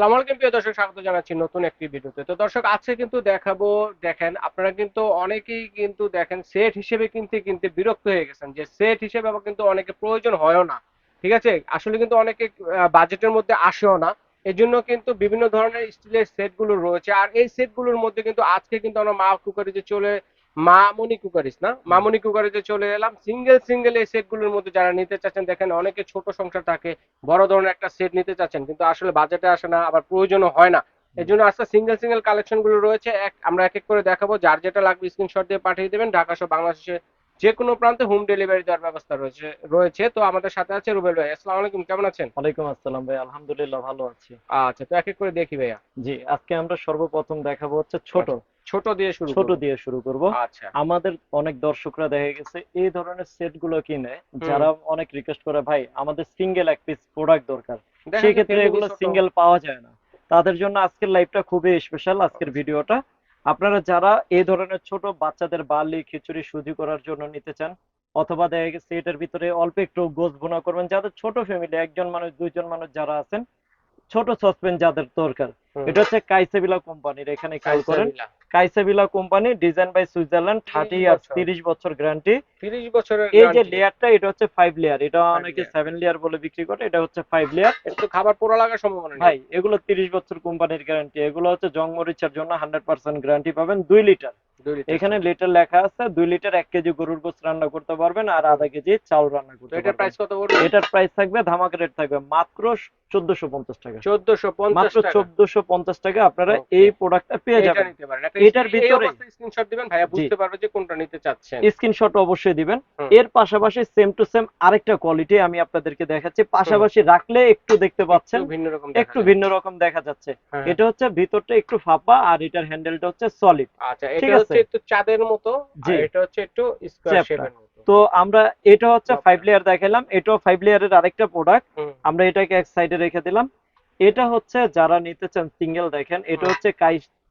আসসালামু আলাইকুম, প্রিয় দর্শক, স্বাগত জানাচ্ছি নতুন একটি ভিডিওতে। তো দর্শক, আজকে কিন্তু দেখাবো, দেখেন, আপনারা কিন্তু অনেকেই কিন্তু দেখেন সেট হিসেবে কিনতে কিনতে বিরক্ত হয়ে গেছেন যে সেট হিসেবে আবার কিন্তু অনেকে প্রয়োজন হয়ও না। ঠিক আছে? আসলে কিন্তু অনেকে বাজেটের মধ্যে আসেও না। এই জন্য কিন্তু বিভিন্ন ধরনের স্টিলের সেটগুলো রয়েছে। আর এই সেটগুলোর মধ্যে কিন্তু আজকে কিন্তু আমরা মা কুকারিতে চলে মামনি কুকারিস না? মামনি কুকারিতে চলে এলাম। সিঙ্গেল সিঙ্গেল এই সেটগুলোর মধ্যে যারা নিতে চাচ্ছেন দেখেন অনেকে ছোট সংসার থাকে বড় ধরনের একটা সেট নিতে চাচ্ছেন কিন্তু আসলে বাজেটে আসে না আবার প্রয়োজনও হয় না। এই জন্য আজকে সিঙ্গেল সিঙ্গেল কালেকশনগুলো রয়েছে। এক আমরা এক এক করে দেখাবো। যার যেটা লাগবে স্ক্রিনশট দিয়ে পাঠিয়ে দেবেন। ঢাকা সহ বাংলাদেশে যে কোনো প্রান্তে হোম ডেলিভারি দেওয়ার ব্যবস্থা রয়েছে রয়েছে। তো আমাদের সাথে আছে রুবেল ভাই। আসসালামু আলাইকুম কেমন আছেন? ওয়ালাইকুম আসসালাম ভাই। আলহামদুলিল্লাহ ভালো আছি। আচ্ছা তো এক এক করে দেখি ভাইয়া। জি আজকে আমরা সর্বপ্রথম দেখাবো হচ্ছে ছোট। ছোট দিয়ে শুরু ছোট দিয়ে শুরু করব। আচ্ছা। আমাদের অনেক দর্শকরা দেখা গেছে এই ধরনের সেটগুলো কিনে যারা অনেক রিকোয়েস্ট করে ভাই আমাদের সিঙ্গেল এক পিস প্রোডাক্ট দরকার। দেখেন সেই ক্ষেত্রে এগুলো সিঙ্গেল পাওয়া যায় না। তাদের জন্য আজকের লাইভটা খুবই স্পেশাল আজকের ভিডিওটা। আপনারা যারা এই ধরনের ছোট বাচ্চাদের বার্লি খিচুড়ি সুজি করার জন্য নিতে চান অথবা দেখা গেছে এটার ভিতরে অল্প একটু গোস ভুনা করবেন যাদের ছোট ফ্যামিলি একজন মানুষ দুইজন মানুষ যারা আছেন ছোট সসপেন যাদের দরকার। এটা হচ্ছে কাইসেবিলা কোম্পানির এখানে খেয়াল করেন। কাইসেবিলা company design by Switzerland thirty 30 years বছর। তিরিশ বছর গ্যারান্টি 30 বছরের এই যে লেয়ারটা এটা হচ্ছে ফাইভ লেয়ার এটা অনেকে সেভেন লেয়ার বলে বিক্রি করে এটা হচ্ছে ফাইভ লেয়ার এটা তো খাবার পোড়া লাগার সম্ভাবনা ভাই এগুলো তিরিশ বছর কোম্পানির গ্যারান্টি এগুলো হচ্ছে জং মরিচার জন্য হান্ড্রেড পার্সেন্ট গ্যারান্টি পাবেন দুই লিটার। এখানে লিটার লেখা আছে দুই লিটার এক কেজি গরুর গোস রান্না করতে পারবেন আর আধা কেজি চাল রান্না করতে এটার প্রাইস কত পড়বে? এটার প্রাইস থাকবে ধামাকা রেট থাকবে মাত্র চোদ্দশো পঞ্চাশ টাকা। 1450 মাত্র চোদ্দশো পঞ্চাশ টাকা আপনারা এই প্রোডাক্টটা পেয়ে এটা যাবেন। নিতে পারেন। একটা এটার ভিতরে- স্ক্রিনশট দিবেন ভাইয়া বুঝতে পারবে যে কোনটা নিতে চাচ্ছেন। স্ক্রিনশট অবশ্যই দিবেন। এর পাশাপাশি সেম টু সেম আরেকটা কোয়ালিটি আমি আপনাদেরকে দেখাচ্ছি। পাশাপাশি রাখলে একটু দেখতে পাচ্ছেন ভিন্ন রকম একটু ভিন্ন রকম দেখা যাচ্ছে। হ্যাঁ। এটা হচ্ছে ভিতরটা একটু ফাঁপা আর এটার হ্যান্ডেলটা হচ্ছে সলিড আচ্ছা ঠিক এটা আছে। হচ্ছে একটু চাঁদের মতো আর এটা হচ্ছে একটু স্কয়ার শেপের মতো। তো আমরা এটা হচ্ছে ফাইভ লেয়ার দেখালাম এটাও ফাইভ লেয়ারের আরেকটা প্রোডাক্ট আমরা এটাকে এক সাইডে রেখে দিলাম। এটা হচ্ছে যারা নিতে চান সিঙ্গেল দেখেন এটা হচ্ছে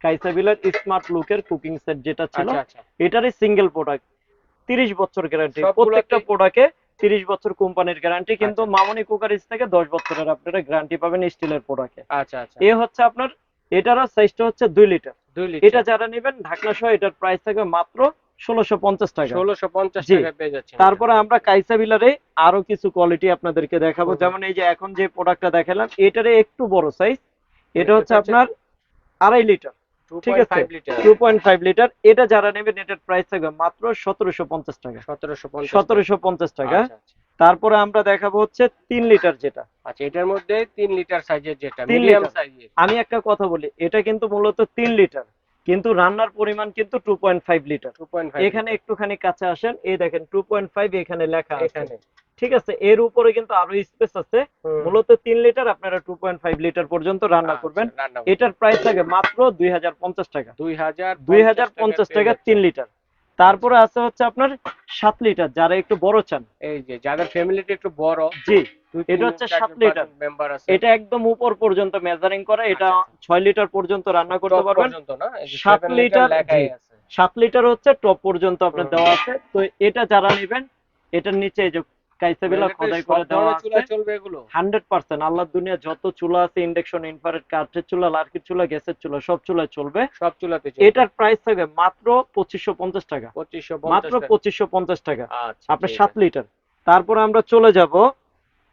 কাইসাবিলার স্মার্ট লুকের কুকিং সেট যেটা ছিল। আচ্ছা আচ্ছা। এটারই সিঙ্গেল প্রোডাক্ট তিরিশ বছর গ্যারান্টি প্রত্যেকটা প্রোডাক্টে তিরিশ বছর কোম্পানির গ্যারান্টি কিন্তু আচ্ছা। মামনি কুকারিজ থেকে দশ বছরের আপনারা গ্যারান্টি পাবেন স্টিলের প্রোডাক্টে আচ্ছা আচ্ছা। এ হচ্ছে আপনার এটারও সাইজটা হচ্ছে দুই লিটার দুই লিটার এটা যারা নেবেন ঢাকনা সহ এটার প্রাইস থাকবে মাত্র ষোলোশো পঞ্চাশ টাকা। 1650 জি। টাকা পেয়ে যাচ্ছেন। তারপরে আমরা কাইসা বিলারে আরও কিছু কোয়ালিটি আপনাদেরকে দেখাবো। যেমন এই যে এখন যে প্রোডাক্টটা দেখালাম এটারে একটু বড় সাইজ এটা হচ্ছে আপনার আড়াই লিটার ঠিক আছে? 2.5 litre two point five litre এটা যারা নেবেন এটার প্রাইস থাকবে মাত্র সতেরোশো পঞ্চাশ টাকা। 1750 সতেরোশো পঞ্চাশ টাকা। আচ্ছা, আচ্ছা। তারপরে আমরা দেখাবো হচ্ছে তিন লিটার যেটা। আচ্ছা এটার মধ্যে 3 লিটার সাইজের যেটা তিন মিডিয়াম। সাইজের। আমি একটা কথা বলি এটা কিন্তু মূলত তিন লিটার কিন্তু রান্নার পরিমাণ কিন্তু টু পয়েন্ট ফাইভ লিটার। 2.5 এখানে একটুখানি কাছে আসেন এই দেখেন টু পয়েন্ট ফাইভ এখানে লেখা আছে। এখানে। ঠিক আছে এর উপরে কিন্তু আরও স্পেস আছে। মূলত তিন লিটার আপনারা টু পয়েন্ট ফাইভ লিটার পর্যন্ত রান্না আচ্ছা, করবেন। এটার প্রাইস থাকে মাত্র দুই হাজার পঞ্চাশ টাকা। 2000 দুই হাজার পঞ্চাশ টাকা তিন লিটার। তারপরে আছে হচ্ছে আপনার সাত লিটার যারা একটু বড় চান। এই যে যাদের ফ্যামিলিটা একটু বড় জি এটা হচ্ছে সাত লিটার। মেম্বার আছে। এটা একদম উপর পর্যন্ত মেজারিং করে এটা আচ্ছা, ছয় লিটার পর্যন্ত রান্না করতে পারবেন। পর্যন্ত না? সাত লিটার, সাত লিটার হচ্ছে টপ পর্যন্ত আপনার দেওয়া আছে। তো এটা যারা নেবেন এটার নিচে এই যে কাইসাবিলা খোদাই করে দেওয়া আছে। চুলায় চলবে এগুলো। Hundred percent. আল্লাহর দুনিয়া যত চুলা আছে ইন্ডাকশন ইনফ্রারেড কাঠের চুলা লার্কির চুলা গ্যাসের চুলা সব চুলায় চলবে। সব চুলাতে এটার প্রাইস থাকবে মাত্র পঁচিশশো পঞ্চাশ টাকা। 2550 মাত্র টাকা। টাকা। আচ্ছা আপনার লিটার। তারপরে আমরা চলে যাব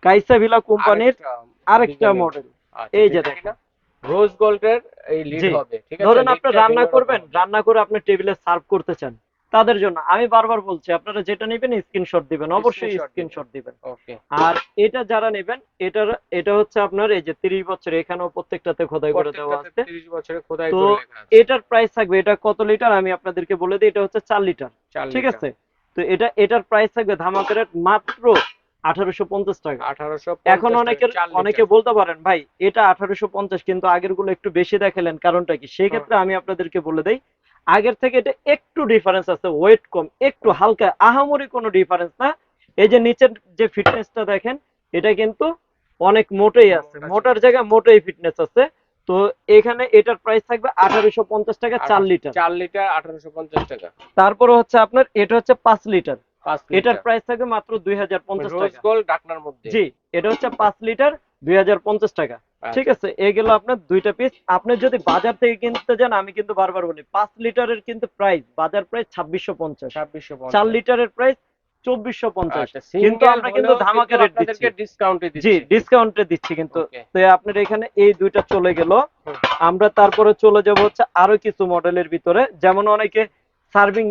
কাইসাভিলা কোম্পানির আরেকটা মডেল আচ্ছা, এই যে দেখেন। রোজ গোল্ডের এই লিড হবে ঠিক আছে? ধরেন আপনি রান্না করবেন। রান্না করে আপনি টেবিলে সার্ভ করতে চান। তাদের জন্য। আমি বারবার বলছি আপনারা যেটা নেবেন স্ক্রিনশট দিবেন অবশ্যই স্ক্রিনশট দিবেন। আর এটা যারা নেবেন এটার এটা হচ্ছে আপনার এই যে তিরিশ বছর এখানেও প্রত্যেকটাতে খোদাই করে দেওয়া আছে। 30 বছরে খোদাই করে লেখা আছে। এটার প্রাইস থাকবে এটা কত লিটার আমি আপনাদেরকে বলে দিই এটা হচ্ছে চার লিটার ঠিক আছে? তো এটা এটার প্রাইস থাকবে ধামাকা রেট মাত্র আঠারোশো পঞ্চাশ টাকা। 1850 এখন টাকা, অনেকের অনেকে বলতে পারেন ভাই এটা আঠারোশো পঞ্চাশ কিন্তু আগেরগুলো একটু বেশি দেখালেন কারণটা কি? সেই ক্ষেত্রে আমি আপনাদেরকে বলে দেই আগের থেকে এটা একটু ডিফারেন্স আছে ওয়েট কম একটু হালকা আহামরি কোনো ডিফারেন্স না। এই যে নিচের যে ফিটনেসটা দেখেন এটা কিন্তু অনেক মোটেই আছে মোটার জায়গায় মোটেই ফিটনেস আছে। তো এখানে এটার প্রাইস থাকবে আঠারোশো পঞ্চাশ টাকা চার লিটার চার লিটার 1850 টাকা। তারপরে হচ্ছে আপনার এটা হচ্ছে পাঁচ লিটার 5 এটার প্রাইস থাকবে মাত্র দুই হাজার পঞ্চাশ টাকা। মধ্যে। জি এটা হচ্ছে পাঁচ লিটার দুই হাজার পঞ্চাশ টাকা। ঠিক আছে এগুলো আপনার দুইটা পিস আপনি যদি বাজার থেকে কিনতে যান আমি কিন্তু বারবার বলি পাঁচ লিটারের কিন্তু প্রাইস বাজার প্রাইস ছাব্বিশশো পঞ্চাশ। ছাব্বিশশো চার লিটারের প্রাইস চব্বিশশো পঞ্চাশ। আচ্ছা, কিন্তু আমরা কিন্তু ধামাকা রেট দিচ্ছি। ডিসকাউন্টে জি দিচ্ছি। ডিসকাউন্টে দিচ্ছি কিন্তু। তো আপনার এখানে এই দুইটা চলে গেল। আমরা তারপরে চলে যাব হচ্ছে আরও কিছু মডেলের ভিতরে। যেমন অনেকে সার্ভিং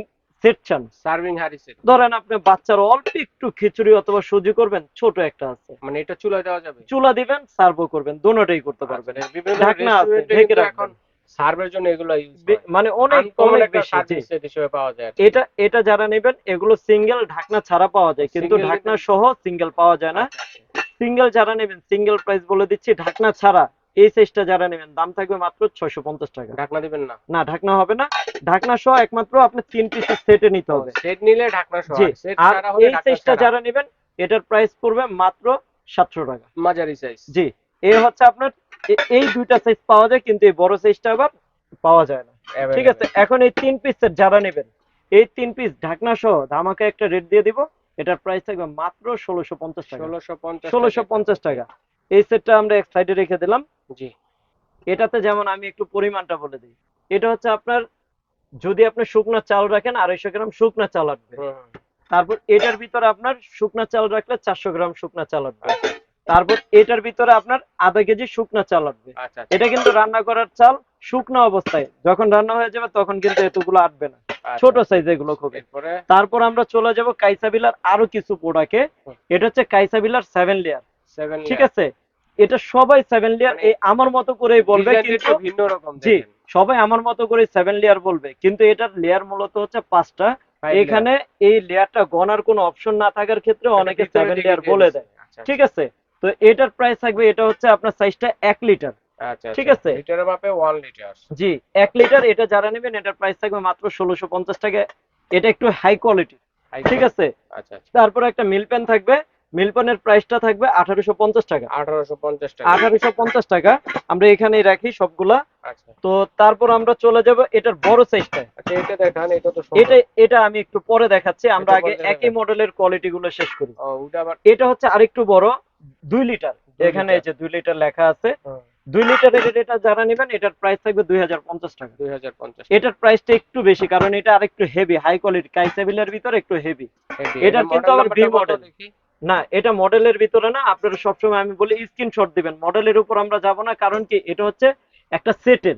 সেট চান। সার্ভিং সেট ধরেন আপনি বাচ্চার অল্প একটু খিচুড়ি অথবা সুজি করবেন ছোট একটা আছে। মানে এটা চুলা দেওয়া যাবে? চুলা দিবেন করবেন দুটোটাই করতে পারবেন। আচ্ছা, ঢাকনা আছে, ঢেকে রাখবেন। সার্ভের জন্য এগুলো মানে অনেক অনেক একটা বেশি হিসেবে পাওয়া যায় এটা এটা যারা নেবেন এগুলো সিঙ্গেল ঢাকনা ছাড়া পাওয়া যায় কিন্তু ঢাকনা সহ সিঙ্গেল পাওয়া যায় না। আচ্ছা, আচ্ছা। সিঙ্গেল যারা নেবেন সিঙ্গেল প্রাইস বলে দিচ্ছি ঢাকনা ছাড়া। এই সাইজটা যারা নেবেন দাম থাকবে মাত্র ছয়শো পঞ্চাশ টাকা। ঢাকনা দিবেন না। না ঢাকনা হবে না। ঢাকনা সহ একমাত্র আপনি তিন পিসের সেটে নিতে হবে। সেট নিলে ঢাকনা সহ আর এই সাইজটা যারা নেবেন এটার প্রাইস পড়বে মাত্র সাতশো টাকা। মাঝারি সাইজ জি এ হচ্ছে আপনার এই দুইটা সাইজ পাওয়া যায় কিন্তু এই বড় সাইজটা আবার পাওয়া যায় না। ঠিক আছে এখন এই তিন পিস সেট যারা নেবেন এই তিন পিস ঢাকনা সহ ধামাকা একটা রেট দিয়ে দিব এটার প্রাইস থাকবে মাত্র ষোলোশো পঞ্চাশ টাকা। ষোলোশো পঞ্চাশ টাকা। এই সেটটা আমরা এক সাইডে রেখে দিলাম। জি। এটাতে যেমন আমি একটু পরিমাণটা বলে দিই এটা হচ্ছে আপনার যদি আপনি শুকনো চাল রাখেন আড়াইশো গ্রাম শুকনো চাল হুম। তারপর এটার ভিতরে আপনার শুকনো চাল রাখলে চারশো গ্রাম শুকনো চাল আচ্ছা, তারপর এটার ভিতরে আপনার আধা কেজি শুকনো চাল লাগবে আচ্ছা আচ্ছা, এটা কিন্তু রান্না করার চাল শুকনো অবস্থায় যখন রান্না হয়ে যাবে তখন কিন্তু এতগুলো আটবে না। আচ্ছা। ছোট সাইজ এগুলো খুবই তারপর আমরা চলে যাব কাইসাবিলার আরও কিছু প্রোডাক্টে হুম। এটা হচ্ছে কাইসাবিলার সেভেন লেয়ার ঠিক আছে? এটা সবাই সেভেন লেয়ার মানে এই আমার মতো করেই বলবে কিন্তু ভিন্ন রকম জি সবাই আমার মতো করে সেভেন লেয়ার বলবে। কিন্তু এটার লেয়ার মূলত হচ্ছে পাঁচটা। এখানে এই লেয়ারটা গনার কোনো অপশন না থাকার ক্ষেত্রে অনেকে সেভেন লেয়ার বলে দেয়। আচ্ছা, ঠিক আছে? তো এটার প্রাইস থাকবে এটা হচ্ছে আপনার সাইজটা এক লিটার আচ্ছা ঠিক আচ্ছা। আছে? লিটারের মাপে ওয়ান লিটার জি এক লিটার এটা যারা নেবেন এটার প্রাইস থাকবে মাত্র ষোলোশো পঞ্চাশ টাকা। এটা একটু হাই কোয়ালিটি ঠিক আছে? আচ্ছা আচ্ছা। তারপর একটা মিল পেন থাকবে। মিল পেনের প্রাইসটা থাকবে আঠারোশো পঞ্চাশ টাকা। আঠারোশো পঞ্চাশ টাকা। আঠারোশো পঞ্চাশ টাকা। আমরা এখানেই রাখি সবগুলা। আচ্ছা। তো তারপর আমরা চলে যাব এটার বড় সাইজটা আচ্ছা এটা দেখান এটা তো এটা এটা আমি একটু পরে দেখাচ্ছি। আমরা আগে একই মডেলের কোয়ালিটি গুলো শেষ করি। এটা হচ্ছে আরেকটু বড় দুই লিটার। এখানে এই যে দুই লিটার লেখা আছে। দুই লিটারের এটা যারা নেবেন এটার প্রাইস থাকবে দুই হাজার পঞ্চাশ টাকা। দুই হাজার পঞ্চাশ এটার প্রাইসটা একটু বেশি কারণ এটা আরেকটু হেভি হাই কোয়ালিটি কাইসাবিলার ভিতরে একটু হেভি। এটার এটা কিন্তু আবার number টা না এটা মডেলের ভিতরে না আপনারা সবসময় আমি বলি স্ক্রিনশট দিবেন। মডেলের উপর আমরা যাব না কারণ কি এটা হচ্ছে একটা সেটের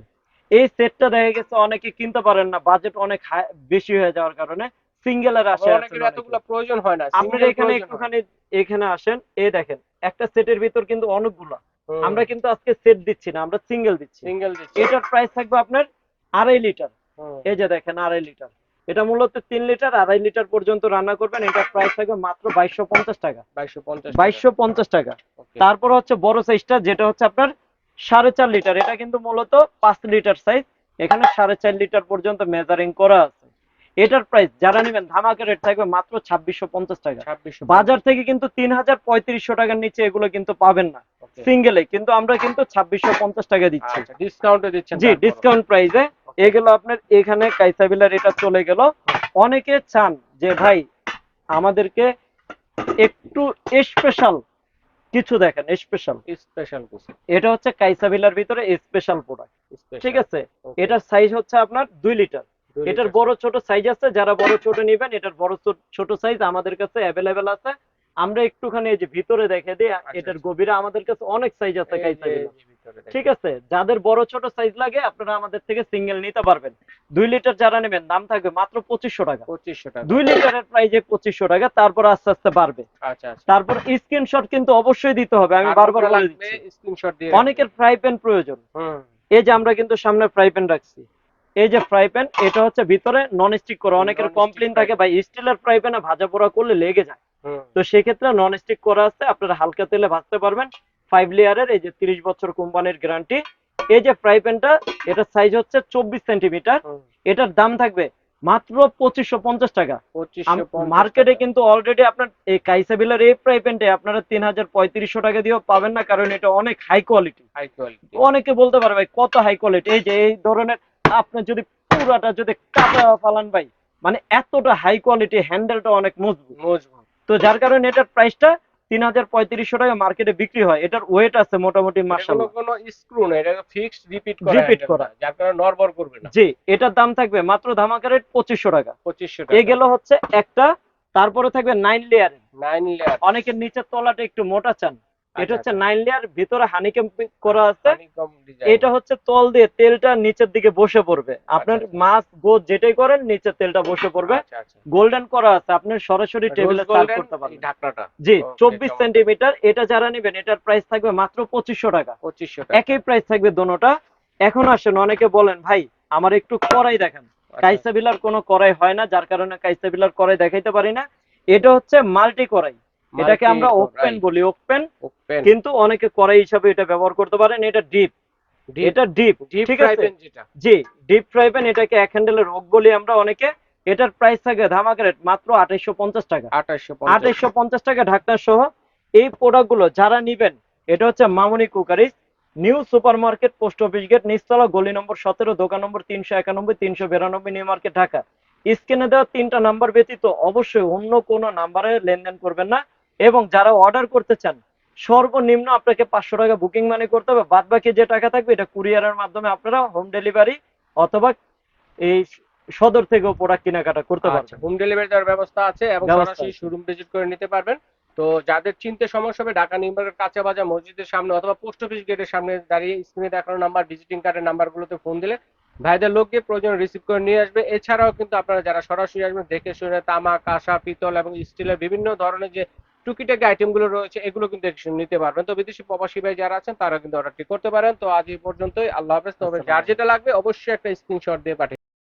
এই সেটটা দেখা গেছে অনেকে কিনতে পারেন না বাজেট অনেক বেশি হয়ে যাওয়ার কারণে সিঙ্গেলের আসে এতগুলো প্রয়োজন হয় না আপনারা এখানে একটুখানি এখানে আসেন এই দেখেন একটা সেটের ভিতর কিন্তু অনেকগুলো। আমরা কিন্তু আজকে সেট দিচ্ছি না আমরা সিঙ্গেল দিচ্ছি। সিঙ্গেল দিচ্ছি। এটার প্রাইস থাকবে আপনার আড়াই লিটার এই যে দেখেন আড়াই লিটার এটা মূলত তিন লিটার আড়াই লিটার পর্যন্ত রান্না করবেন। এটার প্রাইস থাকবে মাত্র বাইশশো পঞ্চাশ টাকা। বাইশশো পঞ্চাশ টাকা। তারপর হচ্ছে বড় সাইজটা যেটা হচ্ছে আপনার সাড়ে চার লিটার। এটা কিন্তু মূলত পাঁচ লিটার সাইজ এখানে সাড়ে চার লিটার পর্যন্ত মেজারিং করা আছে। এটার প্রাইস যারা নেবেন ধামাকা রেট থাকবে মাত্র ছাব্বিশশো পঞ্চাশ টাকা। বাজার থেকে কিন্তু তিন হাজার পঁয়ত্রিশশো টাকার নিচে এগুলো কিন্তু পাবেন না। সিঙ্গেলে কিন্তু আমরা কিন্তু ছাব্বিশশো পঞ্চাশ টাকা দিচ্ছি। আচ্ছা ডিসকাউন্টে দিচ্ছেন জি তারপরও। ডিসকাউন্ট প্রাইসে এগুলো আপনার এখানে কাইসাবিলার এটা চলে গেল। অনেকে চান যে ভাই আমাদেরকে একটু স্পেশাল কিছু দেখেন স্পেশাল স্পেশাল কিছু। এটা হচ্ছে কাইসাবিলার ভিতরে স্পেশাল প্রোডাক্ট ঠিক আছে? এটার সাইজ হচ্ছে আপনার দুই লিটার এটার বড় ছোট সাইজ আছে যারা বড় ছোট নেবেন এটার বড় ছোট সাইজ আমাদের কাছে অ্যাভেলেবেল আছে। আমরা একটুখানি এই যে ভিতরে দেখে দিই এটার আচ্ছা। গভীরে আমাদের কাছে অনেক সাইজ আছে ঠিক আছে যাদের বড় ছোট সাইজ লাগে আপনারা আমাদের থেকে সিঙ্গেল নিতে পারবেন। দুই লিটার যারা নেবেন দাম থাকবে মাত্র পঁচিশশো টাকা। পঁচিশশো টাকা। দুই লিটারের প্রাইজে পঁচিশশো টাকা তারপর আস্তে আস্তে বাড়বে। আচ্ছা আচ্ছা। তারপর স্ক্রিনশট কিন্তু অবশ্যই দিতে হবে আমি বারবার বলে দিচ্ছি। স্ক্রিনশট দিয়ে অনেকের ফ্রাই প্যান প্রয়োজন। এই যে আমরা কিন্তু সামনে ফ্রাই প্যান রাখছি। এই যে ফ্রাই প্যান এটা হচ্ছে ভিতরে নন স্টিক করা। অনেকের কমপ্লেন থাকে ভাই স্টিলের ফ্রাই প্যানে ভাজা পোড়া করলে লেগে যায়। তো সেক্ষেত্রে নন স্টিক করা আছে আপনারা হালকা তেলে ভাজতে পারবেন। ফাইভ লেয়ারের এই যে তিরিশ বছর কোম্পানির গ্যারান্টি এই যে ফ্রাই প্যানটা এটার সাইজ হচ্ছে চব্বিশ সেন্টিমিটার এটার দাম থাকবে মাত্র পঁচিশশো পঞ্চাশ টাকা। মার্কেটে কিন্তু অলরেডি আপনার এই কাইসাবিলার এই ফ্রাই প্যানটা আপনারা তিন হাজার পঁয়ত্রিশশো টাকা দিয়েও পাবেন না কারণ এটা অনেক হাই কোয়ালিটি হাই কোয়ালিটি অনেকে বলতে পারে ভাই কত হাই কোয়ালিটি এই যে এই ধরনের আপনি যদি পুরাটা যদি কাটা ফালান ভাই মানে এতটা হাই কোয়ালিটি হ্যান্ডেলটা অনেক মজবুত। মজবুত। তো যার কারণে এটার প্রাইসটা তিন হাজার পঁয়ত্রিশশো টাকা মার্কেটে বিক্রি হয়। এটার ওয়েট আছে মোটামুটি কোনো স্ক্রু না এটা ফিক্সড রিপিট করা Repeat এটা। করা। যার কারণে নরবর করবে না। জি এটার দাম থাকবে মাত্র ধামাকা রেট পঁচিশশো টাকা। পঁচিশশো এ গেল হচ্ছে একটা তারপরে থাকবে নাইন লেয়ারের নাইন লেয়ার অনেকের নিচের তলাটা একটু মোটা চান। এটা হচ্ছে নাইন লেয়ার ভিতরে হানিকেম করা আছে। এটা হচ্ছে তল দিয়ে তেলটা নিচের দিকে বসে পড়বে। আপনার আচ্ছা। মাছ গোদ যেটাই করেন নিচে তেলটা বসে পড়বে। আচ্ছা আচ্ছা। গোল্ডেন করা আছে। আপনি সরাসরি টেবিলে সার্ভ করতে পারবেন। ঢাকনাটা। জি Okay, চব্বিশ চমৎকার। সেন্টিমিটার এটা যারা নেবেন এটার প্রাইস থাকবে মাত্র পঁচিশশো টাকা। পঁচিশশো টাকা। একই প্রাইস থাকবে দোনোটা। এখন আসেন অনেকে বলেন ভাই আমার একটু কড়াই দেখেন। আচ্ছা, কাইসা বিলার কোনো কড়াই হয় না যার কারণে কাইসা বিলার কড়াই দেখাইতে পারি না। এটা হচ্ছে মাল্টি কড়াই। এটাকে আমরা ওপেন বলি ওপেন কিন্তু অনেকে কড়াই হিসাবে এটা ব্যবহার করতে পারেন এটা ডিপ এটা ডিপ ডিপ ঠিক আছে? যেটা। জি ডিপ ফ্রাই প্যান এটাকে এক হ্যান্ডেলের রোগ বলি আমরা অনেকে। এটার প্রাইস থাকে ধামাকা রেট মাত্র আঠাইশো পঞ্চাশ টাকা। আঠাইশো পঞ্চাশ টাকা। ঢাকনা সহ এই প্রোডাক্টগুলো যারা নিবেন এটা হচ্ছে Mamoni cookeries new supermarket post office gate নিচতলা গলি নম্বর সতেরো দোকান নম্বর তিনশো একানব্বই তিনশো বিরানব্বই নিউ মার্কেট ঢাকা। স্ক্রিনে দেওয়া তিনটা নাম্বার ব্যতীত অবশ্যই অন্য কোনো নাম্বারে লেনদেন করবেন না। এবং যারা অর্ডার করতে চান সর্বনিম্ন আপনাকে পাঁচশো টাকা বুকিং মানি করতে হবে। বাদ বাকি যে টাকা থাকবে এটা কুরিয়ারের মাধ্যমে আপনারা হোম ডেলিভারি অথবা এই সদর থেকেও প্রোডাক্ট কেনাকাটা করতে পারবেন। হোম ডেলিভারি দেওয়ার ব্যবস্থা আছে এবং সরাসরি শোরুম ভিজিট করে নিতে পারবেন। তো যাদের চিনতে সমস্যা হবে ঢাকা নিউমার্কেট কাঁচা বাজার মসজিদের সামনে অথবা পোস্ট অফিস গেটের সামনে দাঁড়িয়ে স্ক্রিনে দেখানো নাম্বার ভিজিটিং কার্ডের নাম্বারগুলোতে ফোন দিলে ভাইদের লোককে প্রয়োজন রিসিভ করে নিয়ে আসবে। এছাড়াও কিন্তু আপনারা যারা সরাসরি আসবেন দেখে শুনে তামা কাঁসা পিতল এবং স্টিলের বিভিন্ন ধরনের যে টুকিটাকি আইটেমগুলো রয়েছে এগুলো কিন্তু নিতে পারবেন। তো বিদেশি প্রবাসী ভাই যারা আছেন তারা কিন্তু অর্ডারটি করতে পারেন। তো আজ এই পর্যন্তই। আল্লাহ হাফেজ। তবে যার যেটা লাগবে অবশ্যই একটা স্ক্রিনশট দিয়ে পাঠিয়ে